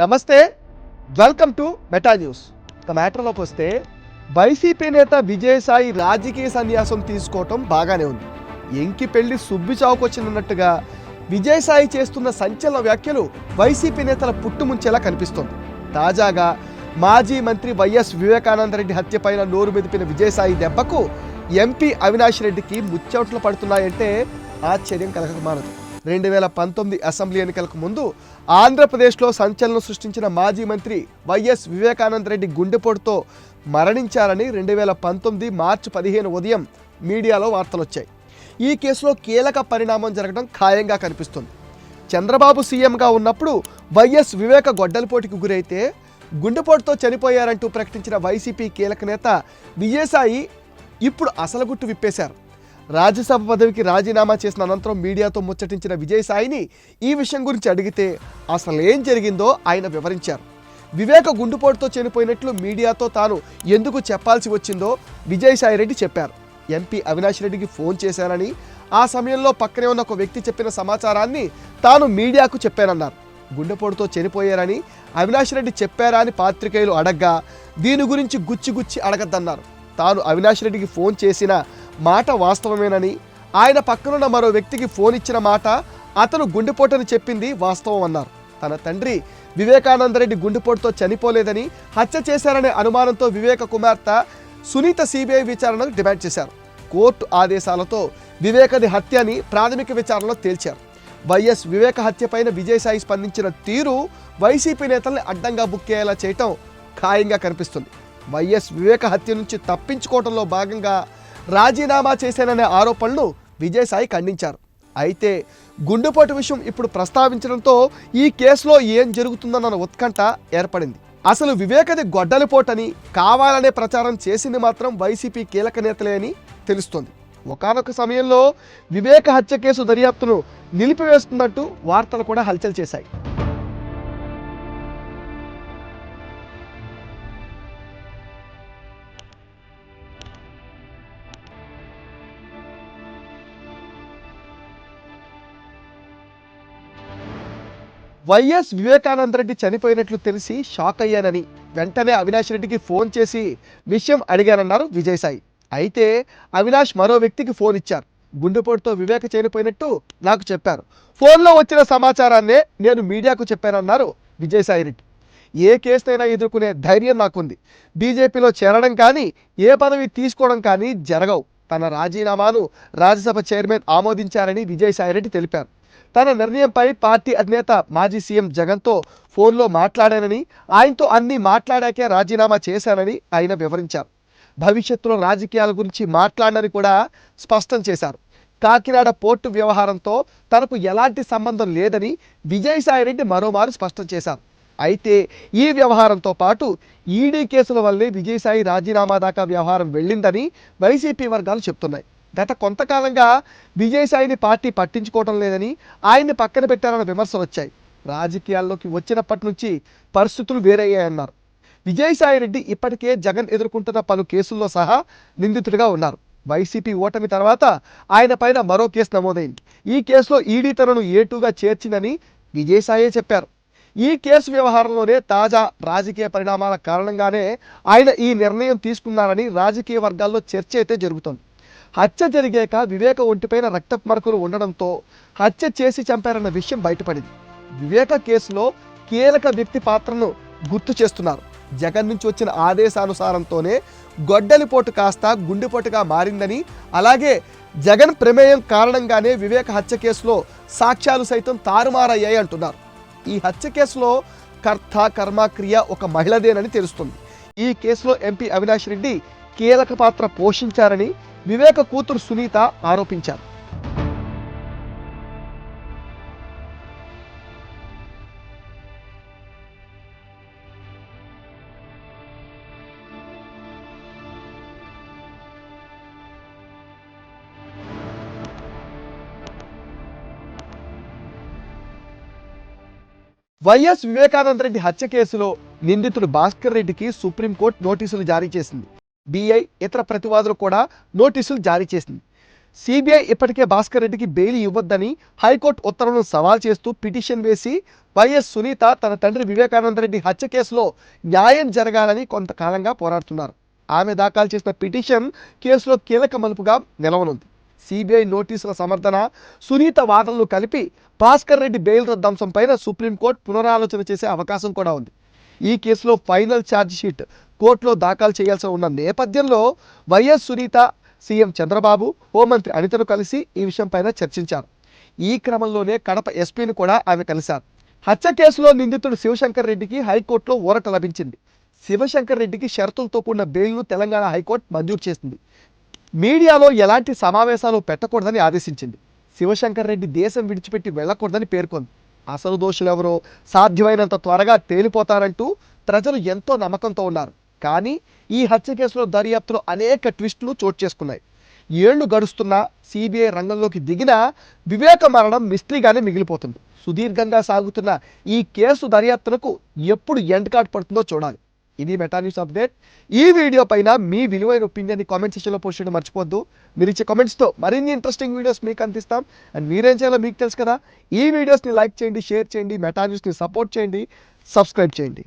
నమస్తే welcome to Meta news the మ్యాటర్లోకి వస్తే YCP నేత విజయసాయి రాజకీయ సన్యాసం తీసుకోవటం బాగానే ఉంది. ఎంకి పెళ్ళి సుబ్బి చావుకొచ్చినట్టుగా విజయసాయి చేస్తున్న సంచలన వ్యాఖ్యలు వైసీపీ నేతల పుట్టుముంచేలా కనిపిస్తోంది. తాజాగా మాజీ మంత్రి వైఎస్ వివేకానందరెడ్డి హత్యపైన నోరు మెదిపిన విజయసాయి దెబ్బకు ఎంపీ అవినాష్ రెడ్డికి ముచ్చట్లు పడుతున్నాయంటే ఆశ్చర్యం కలగకమానదు రెండు వేల పంతొమ్మిది అసెంబ్లీ ఎన్నికలకు ముందు ఆంధ్రప్రదేశ్లో సంచలనం సృష్టించిన మాజీ మంత్రి వైఎస్ వివేకానంద రెడ్డి గుండెపోటుతో మరణించారని రెండు వేల పంతొమ్మిది మార్చి పదిహేను ఉదయం మీడియాలో వార్తలు వచ్చాయి ఈ కేసులో కీలక పరిణామం జరగడం ఖాయంగా కనిపిస్తుంది. చంద్రబాబు సీఎంగా ఉన్నప్పుడు వైఎస్ వివేక గొడ్డలిపోటుకు గురైతే గుండెపోటుతో చనిపోయారంటూ ప్రకటించిన వైసీపీ కీలక నేత విజయసాయి ఇప్పుడు అసలు గుట్టు విప్పేశారు. రాజ్యసభ పదవికి రాజీనామా చేసిన అనంతరం మీడియాతో ముచ్చటించిన విజయసాయిని ఈ విషయం గురించి అడిగితే అసలు ఏం జరిగిందో ఆయన వివరించారు. వివేక గుండుపోటుతో చనిపోయినట్లు మీడియాతో తాను ఎందుకు చెప్పాల్సి వచ్చిందో విజయసాయి రెడ్డి చెప్పారు. ఎంపీ అవినాష్ రెడ్డికి ఫోన్ చేశానని ఆ సమయంలో పక్కనే ఉన్న ఒక వ్యక్తి చెప్పిన సమాచారాన్ని తాను మీడియాకు చెప్పానన్నారు. గుండెపోటుతో చనిపోయారని అవినాష్ రెడ్డి చెప్పారా అని పాత్రికేయులు అడగ్గా దీని గురించి గుచ్చి గుచ్చి అడగద్దన్నారు. తాను అవినాష్ రెడ్డికి ఫోన్ చేసిన మాట వాస్తవమేనని ఆయన పక్కనున్న మరో వ్యక్తికి ఫోన్ ఇచ్చిన మాట అతను గుండెపోటని చెప్పింది వాస్తవం అన్నారు. తన తండ్రి వివేకానందరెడ్డి గుండెపోటుతో చనిపోలేదని హత్య చేశారనే అనుమానంతో వివేక కుమార్తె సునీత సిబిఐ విచారణకు డిమాండ్ చేశారు. కోర్టు ఆదేశాలతో వివేకది హత్య అని ప్రాథమిక విచారణలో తేల్చారు. వైఎస్ వివేక హత్యపైన విజయసాయి స్పందించిన తీరు వైసీపీ నేతల్ని అడ్డంగా బుక్కేలా చేయటం ఖాయంగా కనిపిస్తుంది. వైఎస్ వివేక హత్య నుంచి తప్పించుకోవడంలో భాగంగా రాజీనామా చేశాననే ఆరోపణలు విజయసాయి ఖండించారు. అయితే గుండెపోటు విషయం ఇప్పుడు ప్రస్తావించడంతో ఈ కేసులో ఏం జరుగుతుందన్న ఉత్కంఠ ఏర్పడింది. అసలు వివేకది గొడ్డలిపోటని కావాలనే ప్రచారం చేసింది మాత్రం వైసీపీ కీలక నేతలే అని తెలుస్తోంది. ఒకనొక సమయంలో వివేక హత్య కేసు దర్యాప్తును నిలిపివేస్తున్నట్టు వార్తలు కూడా హల్చల్ చేశాయి. వైఎస్ వివేకానంద రెడ్డి చనిపోయినట్లు తెలిసి షాక్ అయ్యానని వెంటనే అవినాష్ రెడ్డికి ఫోన్ చేసి విషయం అడిగానన్నారు విజయసాయి. అయితే అవినాష్ మరో వ్యక్తికి ఫోన్ ఇచ్చారు. గుండెపోటుతో వివేక చనిపోయినట్టు నాకు చెప్పారు. ఫోన్లో వచ్చిన సమాచారాన్నే నేను మీడియాకు చెప్పానన్నారు విజయసాయి రెడ్డి. ఏ కేసునైనా ఎదుర్కొనే ధైర్యం నాకుంది. బీజేపీలో చేరడం కానీ ఏ పదవి తీసుకోవడం కానీ జరగవు. తన రాజీనామాను రాజ్యసభ చైర్మన్ ఆమోదించారని విజయసాయిరెడ్డి తెలిపారు. తన నిర్ణయంపై పార్టీ అధినేత మాజీ సీఎం జగన్తో ఫోన్లో మాట్లాడానని ఆయనతో అన్ని మాట్లాడాకే రాజీనామా చేశానని ఆయన వివరించారు. భవిష్యత్తులో రాజకీయాల గురించి మాట్లాడనని కూడా స్పష్టం చేశారు. కాకినాడ పోర్టు వ్యవహారంతో తనకు ఎలాంటి సంబంధం లేదని విజయసాయిరెడ్డి మరోమారు స్పష్టం చేశారు. అయితే ఈ వ్యవహారంతో పాటు ఈడీ కేసుల వల్లే విజయసాయి రాజీనామా దాకా వ్యవహారం వెళ్ళిందని వైసీపీ వర్గాలు చెప్తున్నాయి. గత కొంతకాలంగా విజయసాయిని పార్టీ పట్టించుకోవటం లేదని ఆయన్ని పక్కన పెట్టారన్న విమర్శలు వచ్చాయి. రాజకీయాల్లోకి వచ్చినప్పటి నుంచి పరిస్థితులు వేరయ్యాయన్నారు. విజయసాయిరెడ్డి ఇప్పటికే జగన్ ఎదుర్కొంటున్న పలు కేసుల్లో సహా నిందితుడిగా ఉన్నారు. వైసీపీ ఓటమి తర్వాత ఆయన పైన మరో కేసు నమోదైంది. ఈ కేసులో ఈడీ తనను ఏటుగా చేర్చిందని విజయసాయే చెప్పారు. ఈ కేసు వ్యవహారంలోనే తాజా రాజకీయ పరిణామాల కారణంగానే ఆయన ఈ నిర్ణయం తీసుకున్నారని రాజకీయ వర్గాల్లో చర్చ అయితే జరుగుతోంది. హత్య జరిగాక వివేక ఒంటిపైన రక్త మరకలు ఉండడంతో హత్య చేసి చంపారన్న విషయం బయటపడింది. వివేక కేసులో కీలక వ్యక్తి పాత్రను గుర్తు చేస్తున్నారు. జగన్ నుంచి వచ్చిన ఆదేశానుసారంతోనే గొడ్డలిపోటు కాస్త గుండెపోటుగా మారిందని అలాగే జగన్ ప్రమేయం కారణంగానే వివేక హత్య కేసులో సాక్ష్యాలు సైతం తారుమారయ్యాయి అంటున్నారు. ఈ హత్య కేసులో కర్త కర్మ క్రియ ఒక మహిళదేనని తెలుస్తుంది. ఈ కేసులో ఎంపీ అవినాష్ రెడ్డి కీలక పాత్ర పోషించారని వివేక కూతురు సునీత ఆరోపించారు. వైఎస్ వివేకానంద రెడ్డి హత్య కేసులో నిందితుడు భాస్కర్ రెడ్డికి సుప్రీంకోర్టు నోటీసులు జారీ చేసింది. బీఐ ఇతర ప్రతివాదులు కూడా నోటీసులు జారీ చేసింది. సిబిఐ ఇప్పటికే భాస్కర్ రెడ్డికి బెయిల్ ఇవ్వద్దని హైకోర్టు ఉత్తర్వులను సవాల్ చేస్తూ పిటిషన్ వేసి వైఎస్ సునీత తన తండ్రి వివేకానంద రెడ్డి హత్య కేసులో న్యాయం జరగాలని కొంతకాలంగా పోరాడుతున్నారు. ఆమె దాఖలు చేసిన పిటిషన్ కేసులో కీలక మలుపుగా నిలవనుంది. సిబిఐ నోటీసుల సమర్థన సునీత వాదనలు కలిపి భాస్కర్ రెడ్డి బెయిల్ రద్దంశం పైన సుప్రీంకోర్టు పునరాలోచన చేసే అవకాశం కూడా ఉంది. ఈ కేసులో ఫైనల్ ఛార్జ్ షీట్ కోర్టులో దాఖలు చేయాల్సి ఉన్న నేపథ్యంలో వైఎస్ సునీత సీఎం చంద్రబాబు హోంమంత్రి అనితను కలిసి ఈ విషయంపైన చర్చించారు. ఈ క్రమంలోనే కడప ఎస్పీని కూడా ఆమె కలిశారు. హత్య కేసులో నిందితుడు శివశంకర్ రెడ్డికి హైకోర్టులో ఊరట లభించింది. శివశంకర్ రెడ్డికి షరతులతో కూడిన బెయిల్ను తెలంగాణ హైకోర్టు మంజూరు చేసింది. మీడియాలో ఎలాంటి సమావేశాలు పెట్టకూడదని ఆదేశించింది. శివశంకర్ రెడ్డి దేశం విడిచిపెట్టి వెళ్ళకూడదని పేర్కొంది. అసలు దోషులెవరో సాధ్యమైనంత త్వరగా తేలిపోతారంటూ ప్రజలు ఎంతో నమ్మకంతో ఉన్నారు. కానీ ఈ హత్య కేసులో దర్యాప్తులో అనేక ట్విస్టులు చోటు చేసుకున్నాయి. ఏళ్ళు గడుస్తున్న సిబిఐ రంగంలోకి దిగిన వివేక మరణం మిస్త్రీగానే మిగిలిపోతుంది. సుదీర్ఘంగా సాగుతున్న ఈ కేసు దర్యాప్తులకు ఎప్పుడు ఎండ్ కార్డ్ పడుతుందో చూడాలి. ఇది మెటా న్యూస్ అప్డేట్. ఈ వీడియో పైన మీ విలువైన ఒపీనియన్ కామెంట్ సెక్షన్లో పోస్ట్ చేయడం మర్చిపోద్దు మీరు ఇచ్చే కామెంట్స్తో మరిన్ని ఇంట్రెస్టింగ్ వీడియోస్ మీకు అందిస్తాం. అండ్ మీరేం చేయాలో మీకు తెలుసు కదా. ఈ వీడియోస్ని లైక్ చేయండి షేర్ చేయండి మెటా న్యూస్ని సపోర్ట్ చేయండి సబ్స్క్రైబ్ చేయండి.